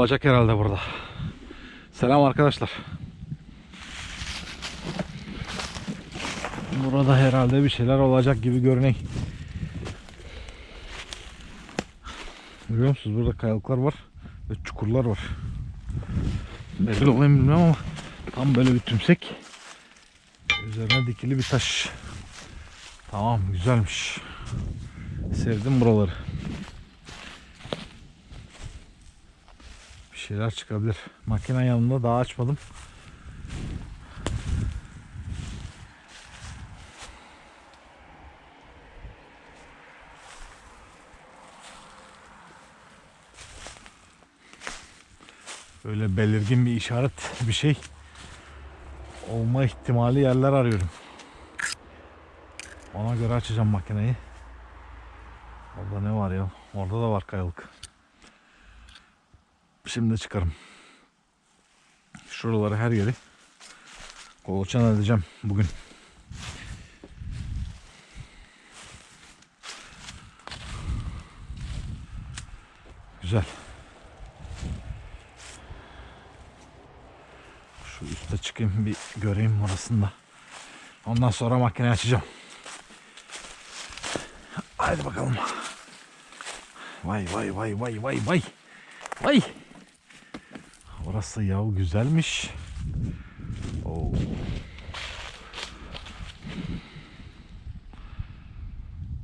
olacak herhalde burada. Selam arkadaşlar. Burada herhalde bir şeyler olacak gibi görünüyor. Görüyor musunuz? Burada kayalıklar var ve çukurlar var. Belli oluyor mu bilmem ama tam böyle bir tümsek. Üzerine dikili bir taş. Tamam güzelmiş. Sevdim buraları. Şeyler çıkabilir. Makine yanında daha açmadım. Böyle belirgin bir işaret bir şey olma ihtimali yerler arıyorum. Ona göre açacağım makineyi. Orada ne var ya? Orada da var kayalık. Şimdi çıkarım. Şuraları her yeri kolaçan edeceğim bugün. Güzel. Şu üste çıkayım bir göreyim orasında. Ondan sonra makine açacağım. Haydi bakalım. Vay vay vay vay vay vay. Vay. Orası yav güzelmiş. Oo.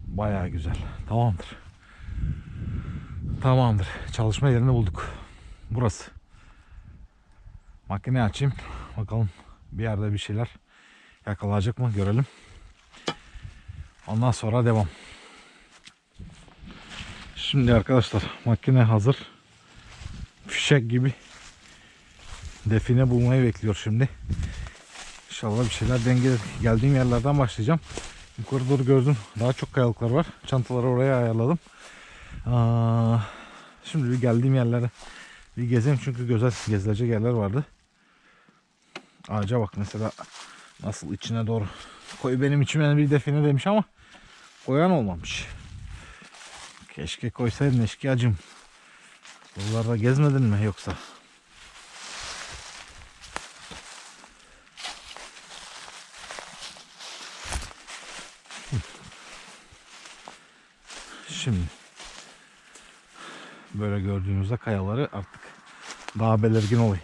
Bayağı güzel. Tamamdır. Tamamdır. Çalışma yerini bulduk. Burası. Makine açayım. Bakalım bir yerde bir şeyler yakalayacak mı görelim. Ondan sonra devam. Şimdi arkadaşlar makine hazır. Fişek gibi define bulmayı bekliyor şimdi. İnşallah bir şeyler dengeler. Geldiğim yerlerden başlayacağım. Yukarı doğru gördüm. Daha çok kayalıklar var. Çantaları oraya ayarladım. Aa, şimdi bir geldiğim yerlere bir gezeyim çünkü güzel gezilecek yerler vardı. Ağaca bak mesela nasıl içine doğru koy benim içime bir define demiş ama koyan olmamış. Keşke koysaydın eşkıyacım. Buralarda gezmedin mi yoksa? Şimdi böyle gördüğümüzde kayaları artık daha belirgin oluyor.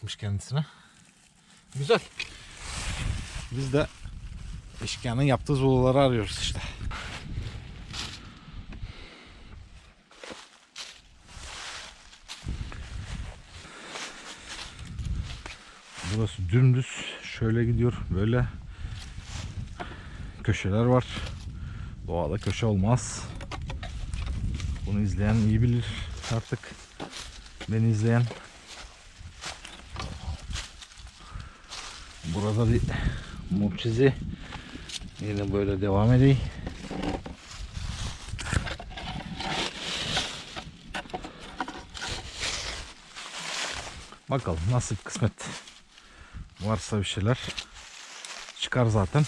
Yapmış kendisine. Güzel. Biz de eşkıyanın yaptığı zolaları arıyoruz işte. Burası dümdüz şöyle gidiyor böyle köşeler var. Doğada köşe olmaz. Bunu izleyen iyi bilir artık. Beni izleyen. Burada bir mucize. Yine böyle devam edeyim. Bakalım nasip kısmet. Varsa bir şeyler çıkar zaten.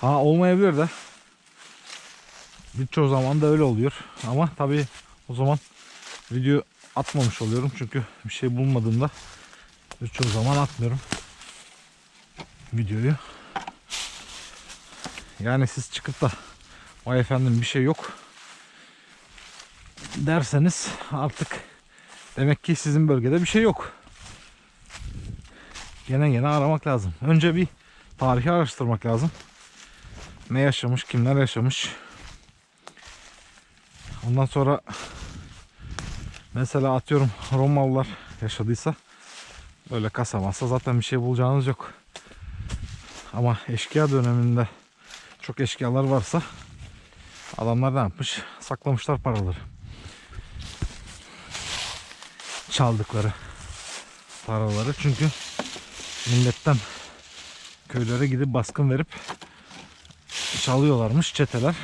Ha olmayabilir de. Birçoğu zaman da öyle oluyor. Ama tabii o zaman video atmamış oluyorum. Çünkü bir şey bulmadığımda birçoğu zaman atmıyorum videoyu. Yani siz çıkıp da vay efendim bir şey yok derseniz artık demek ki sizin bölgede bir şey yok. Gene gene aramak lazım. Önce bir tarihi araştırmak lazım. Ne yaşamış, kimler yaşamış. Ondan sonra mesela atıyorum Romalılar yaşadıysa böyle kasa masa zaten bir şey bulacağınız yok. Ama eşkıya döneminde çok eşkıyalar varsa adamlar ne yapmış? Saklamışlar paraları. Çaldıkları paraları çünkü milletten köylere gidip baskın verip çalıyorlarmış çeteler.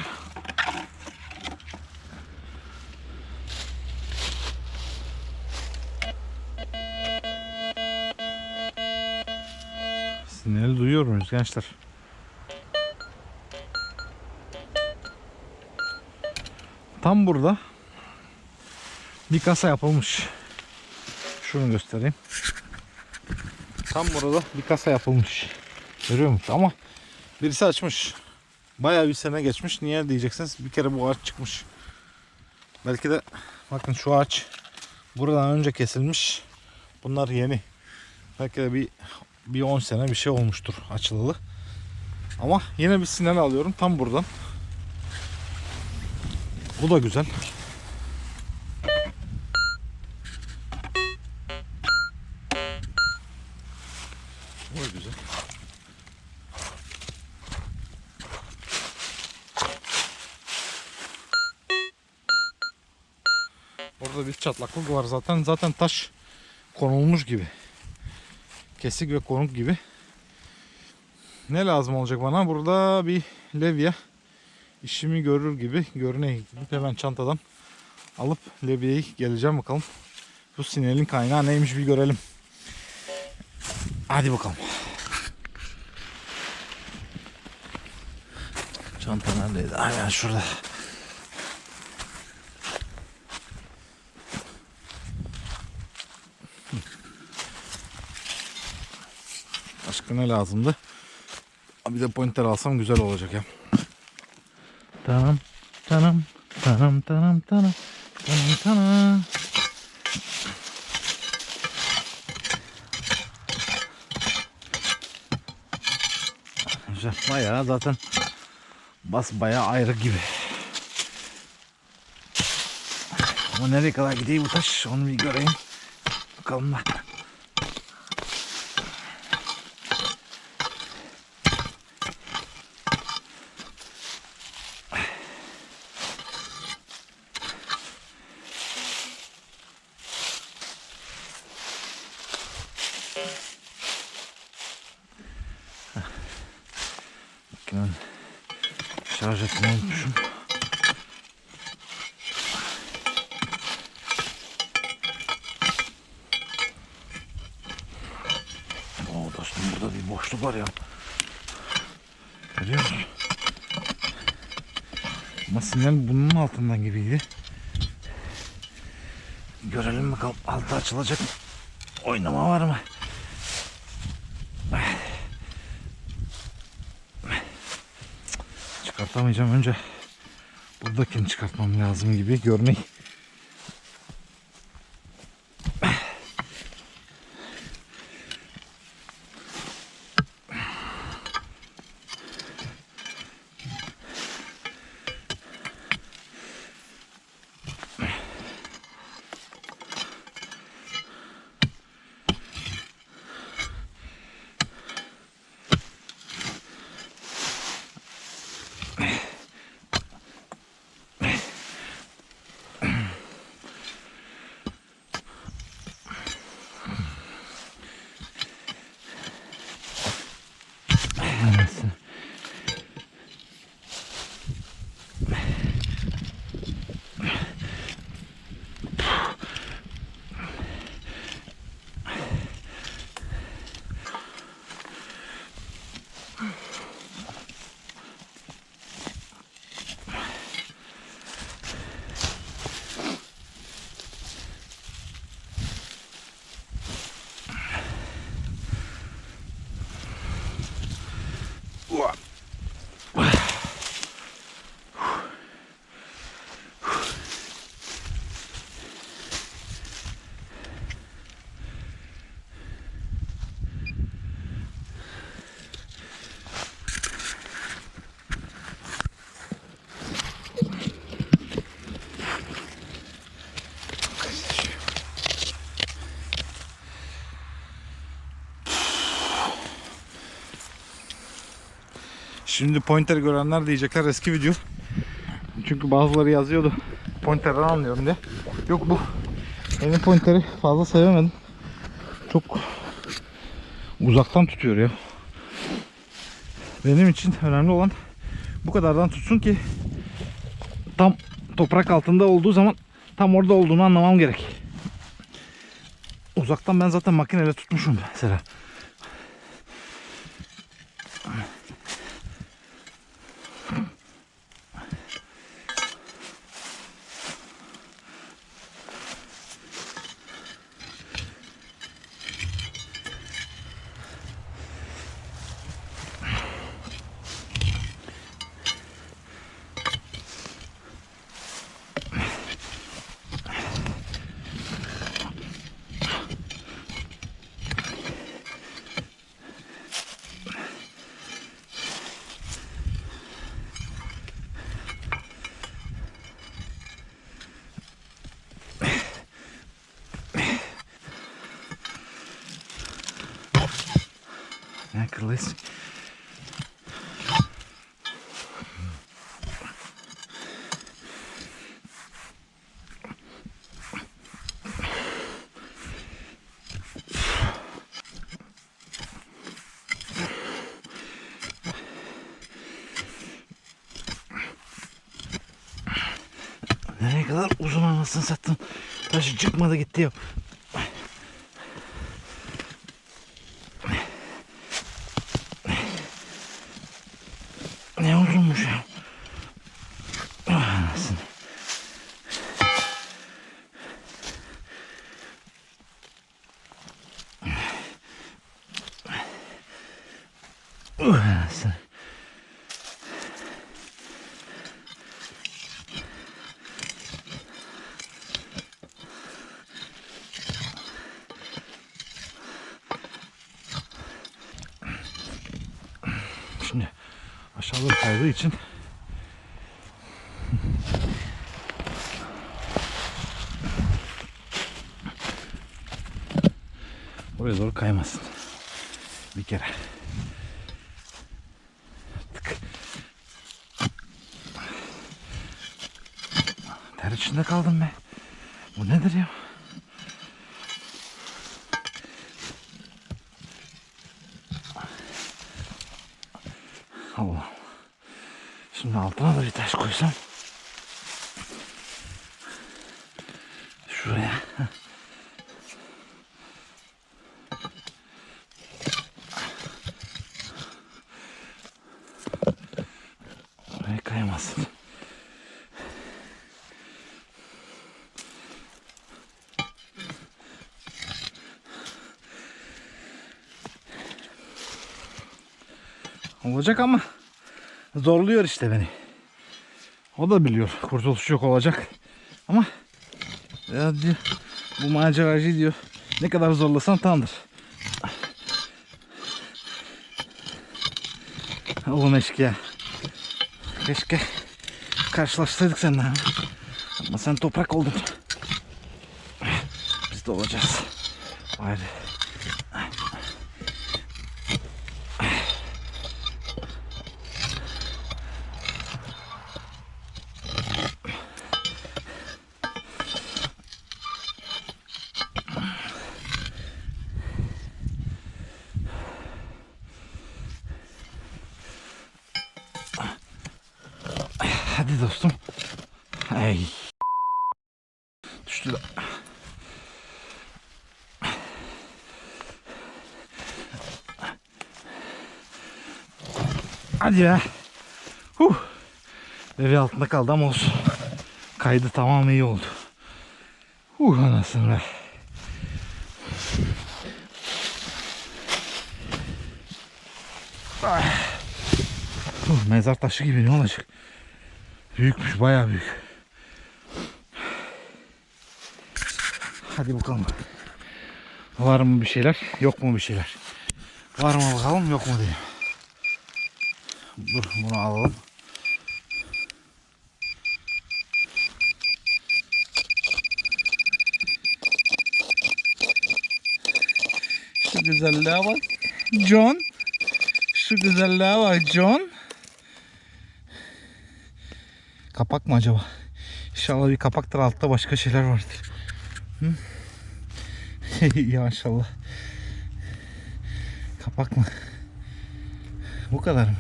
Duyuyor muyuz gençler? Tam burada bir kasa yapılmış. Şunu göstereyim. Tam burada bir kasa yapılmış. Görüyor musun? Ama birisi açmış. Bayağı bir sene geçmiş. Niye diyeceksiniz? Bir kere bu ağaç çıkmış. Belki de bakın şu ağaç buradan önce kesilmiş. Bunlar yeni. Belki de bir bir 10 sene bir şey olmuştur açılalı. Ama yine bir sinyal alıyorum tam buradan. Bu da güzel. Bu da güzel. Orada bir çatlaklık var zaten. Zaten taş konulmuş gibi. Kesik ve konuk gibi. Ne lazım olacak bana? Burada bir levye işimi görür gibi görüneye gidip hemen çantadan alıp levyeyi geleceğim bakalım. Bu sinyalin kaynağı neymiş bir görelim. Hadi bakalım. Çanta neredeydi? Aynen şurada. Başka ne lazımdı? Bir de pointer alsam güzel olacak ya. Tamam. Tamam. Tamam tamam tamam. Tamam tamam. Güzel. Bayağı zaten bas bayağı ayrı gibi. Ama nereye kadar gideyim bu taş onu bir göreyim. Bakalım da. Makinenin şarj etmeyi unutmuşum. Oo dostum burada bir boşluk var ya. Görüyor musun? Ama sinyal bunun altından gibiydi. Görelim bakalım altı açılacak mı? Oynama var mı? Çıkartamayacağım önce buradakini çıkartmam lazım gibi görünüyor. Şimdi pointer görenler diyecekler eski video. Çünkü bazıları yazıyordu pointerden anlıyorum diye. Yok bu yeni pointeri fazla sevemedim. Çok uzaktan tutuyor ya. Benim için önemli olan bu kadardan tutsun ki tam toprak altında olduğu zaman tam orada olduğunu anlamam gerek. Uzaktan ben zaten makineyle tutmuşum mesela. Kırılıyız? Nereye kadar uzun anasını sattın? Taşı çıkmadı gitti ya. Ne uzunmuş ya. Ah, Anasını. Uh, Anasını. Şimdi aşağıda kaydığı için Oraya doğru kaymasın. Bir kere. İçinde kaldım be. Bu nedir ya? Allah. Şimdi altına da bir taş koysam. Şuraya. Oraya kayamazsın. Olacak ama zorluyor işte beni. O da biliyor kurtuluş yok olacak. Ama ya diyor, bu maceracı diyor ne kadar zorlasan tamdır. Oğlum eşkıya. Keşke karşılaşsaydık seninle. Ama sen toprak oldun. Biz de olacağız. Haydi. Hadi dostum. Ay. Düştü de. Hadi be. Huh. Deri altında kaldı ama olsun. Kaydı tamam iyi oldu. Huh anasını be. Ah. Huh, mezar taşı gibi ne olacak? Büyükmüş bayağı büyük. Hadi bakalım. Var mı bir şeyler? Yok mu bir şeyler? Var mı bakalım yok mu diye. Dur bunu alalım. Şu güzelliğe bak. John. Şu güzelliğe bak John. Kapak mı acaba? İnşallah bir kapaktır altta başka şeyler vardır. Ya maşallah. Kapak mı? Bu kadar mı?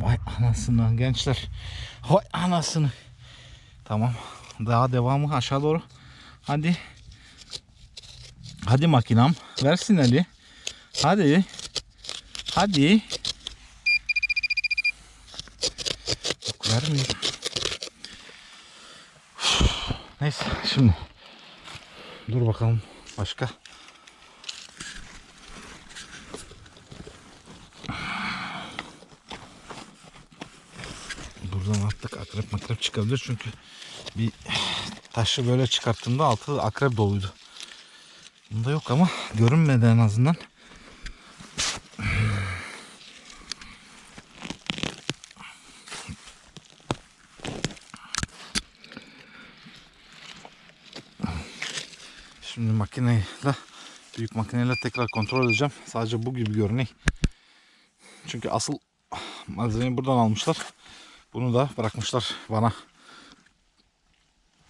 Vay anasından gençler. Vay anasını. Tamam. Daha devamı aşağı doğru. Hadi. Hadi makinam. Ver sinyali. Hadi. Hadi. Yok vermiyor. Neyse şimdi. Dur bakalım. Başka. Buradan attık akrep makrep çıkabilir çünkü bir taşı böyle çıkarttığımda altı akrep doluydu. Bunda yok ama görünmedi en azından. Şimdi makineyle büyük makineyle tekrar kontrol edeceğim. Sadece bu gibi görünüyor. Çünkü asıl malzemeyi buradan almışlar. Bunu da bırakmışlar bana.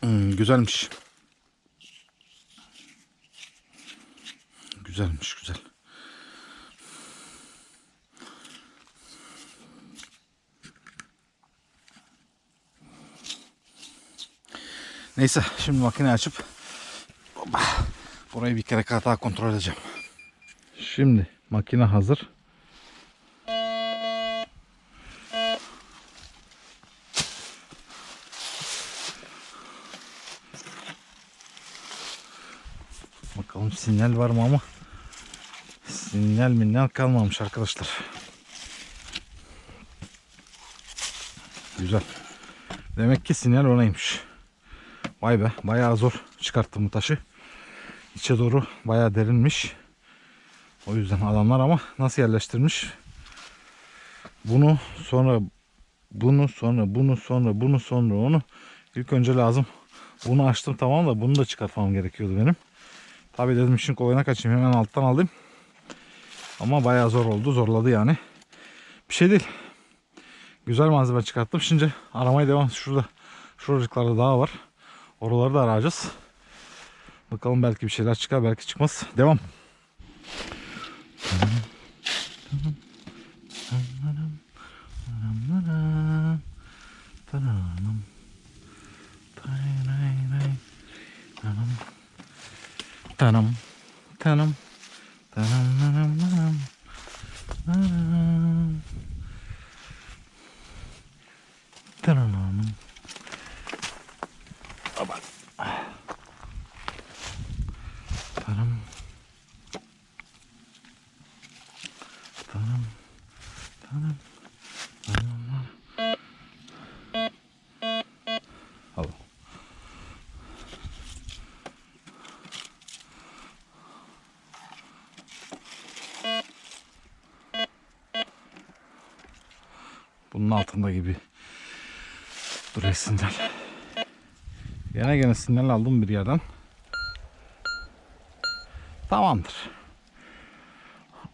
Hmm, güzelmiş. Güzelmiş güzel. Neyse şimdi makine açıp burayı bir kere daha kontrol edeceğim. Şimdi makine hazır. Bakalım sinyal var mı ama sinyal minyal kalmamış arkadaşlar. Güzel. Demek ki sinyal onaymış. Vay be bayağı zor çıkarttım bu taşı. İçe doğru bayağı derinmiş. O yüzden adamlar ama nasıl yerleştirmiş? Bunu sonra bunu sonra bunu sonra bunu sonra onu ilk önce lazım. Bunu açtım tamam da bunu da çıkartmam gerekiyordu benim. Tabi dedim işin kolayına kaçayım hemen alttan aldım. Ama bayağı zor oldu zorladı yani. Bir şey değil. Güzel malzeme çıkarttım. Şimdi aramaya devam. Şurada şuracıklarda daha var. Oraları da arayacağız. Bakalım belki bir şeyler çıkar belki çıkmaz. Devam. Tanım. Tanum, tanum, tanum, tanum, tanum, tanum. Bunun altında gibi duruyor sinyal. Gene gene sinyal aldım bir yerden. Tamamdır.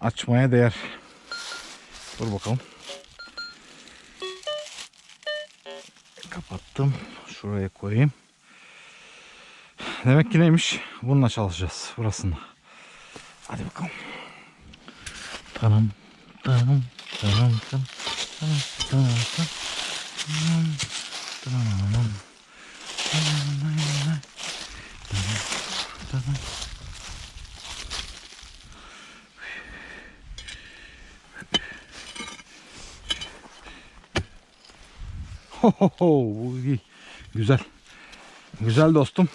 Açmaya değer. Dur bakalım. Kapattım. Şuraya koyayım. Demek ki neymiş? Bununla çalışacağız. Burasında. Hadi bakalım. Tanım. Tanım. Tanım. Tanım. Tanım. Ho ho ho bu iyi. Güzel. Güzel dostum.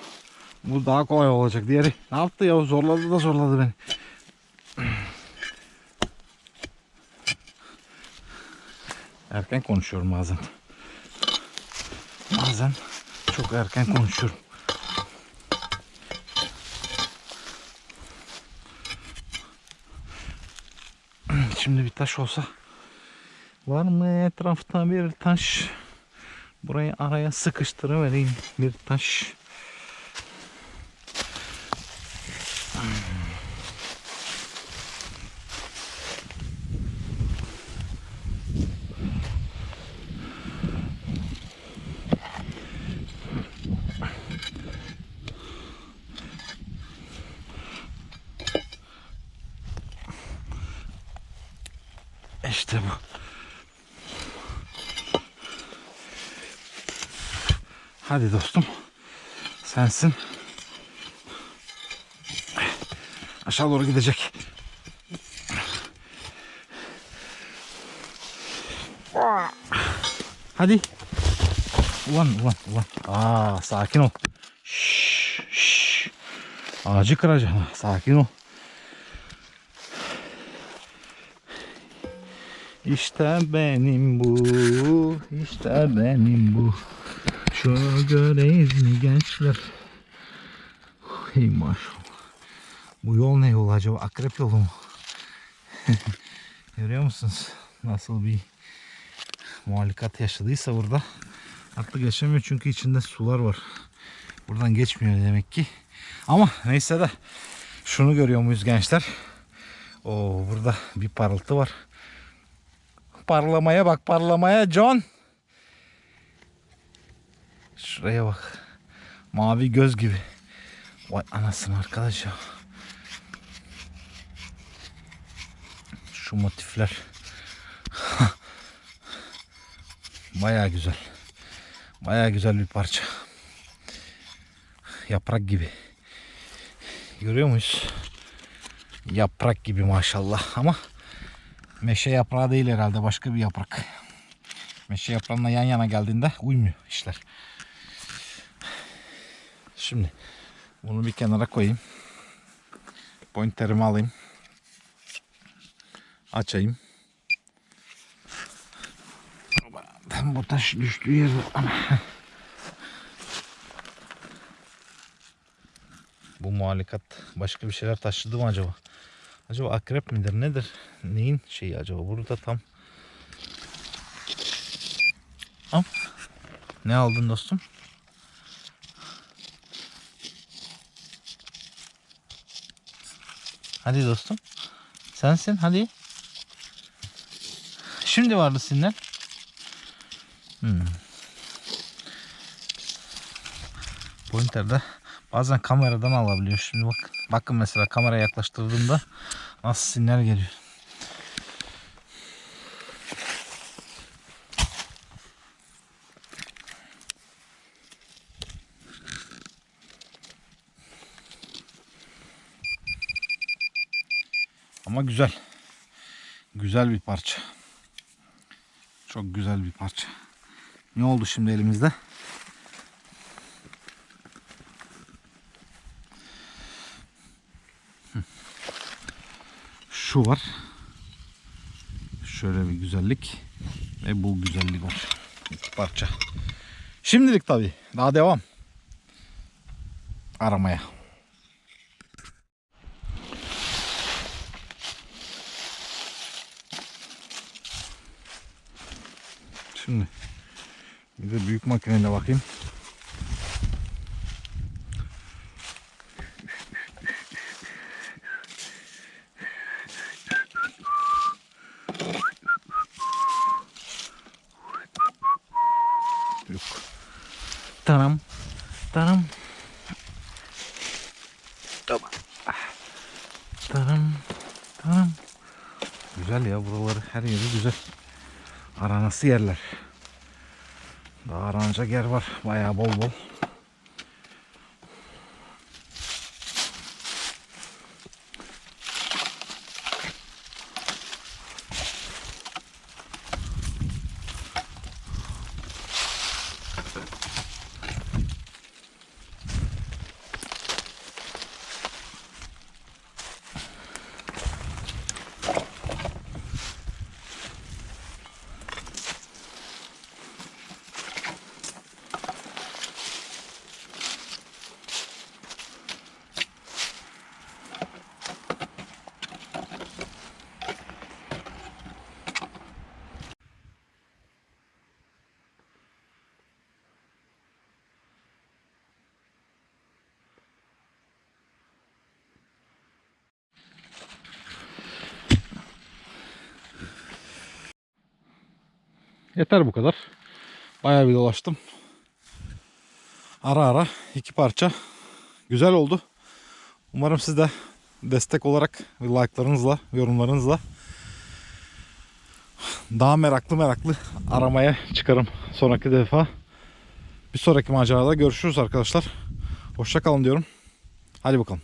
Bu daha kolay olacak. Diğeri ne yaptı ya? Zorladı da zorladı beni. Erken konuşuyorum bazen. Bazen çok erken konuşuyorum. Şimdi bir taş olsa var mı etrafta bir taş? Burayı araya sıkıştırıvereyim bir taş. İşte bu. Hadi dostum. Sensin. Aşağı doğru gidecek. Hadi. Ulan ulan ulan. Aa sakin ol. Şş, şş. Ağacı kıracaksın. Sakin ol. İşte benim bu, işte benim bu. Şunu göreyiz mi gençler? Hey maşallah. Bu yol ne yol acaba? Akrep yolu mu? Görüyor musunuz? Nasıl bir muhallikat yaşadıysa burada. Artık geçemiyor çünkü içinde sular var. Buradan geçmiyor demek ki. Ama neyse de şunu görüyor muyuz gençler? Oo burada bir parıltı var. Parlamaya bak parlamaya John. Şuraya bak. Mavi göz gibi. Vay anasını arkadaş ya. Şu motifler. Baya güzel. Baya güzel bir parça. Yaprak gibi. Görüyor muyuz? Yaprak gibi maşallah ama meşe yaprağı değil herhalde başka bir yaprak. Meşe yaprağına yan yana geldiğinde uymuyor işler. Şimdi bunu bir kenara koyayım. Pointerimi alayım. Açayım. Ben bu taş düştüğü yer ama. Bu muhalikat başka bir şeyler taşıdı mı acaba? Acaba akrep midir nedir? Neyin şeyi acaba? Burada tam. Am. Ne aldın dostum? Hadi dostum. Sensin hadi. Şimdi vardı sinyal. Hmm. Pointer'da bazen kameradan alabiliyor. Şimdi bak, bakın mesela kameraya yaklaştırdığımda nasıl sinyal geliyor. Ama güzel. Güzel bir parça. Çok güzel bir parça. Ne oldu şimdi elimizde? Şu var. Şöyle bir güzellik ve bu güzellik var. İki parça. Şimdilik tabi. Daha devam. Aramaya. Şimdi bir de büyük makineyle bakayım. Yok. Tanam. Tanam. Tamam. Tanam. Tanam. Güzel ya buraları her yeri güzel. Aranası yerler. Daha aranacak yer var. Bayağı bol bol. Yeter bu kadar. Bayağı bir dolaştım. Ara ara iki parça. Güzel oldu. Umarım siz de destek olarak like'larınızla, yorumlarınızla daha meraklı meraklı aramaya çıkarım sonraki defa. Bir sonraki macerada görüşürüz arkadaşlar. Hoşça kalın diyorum. Hadi bakalım.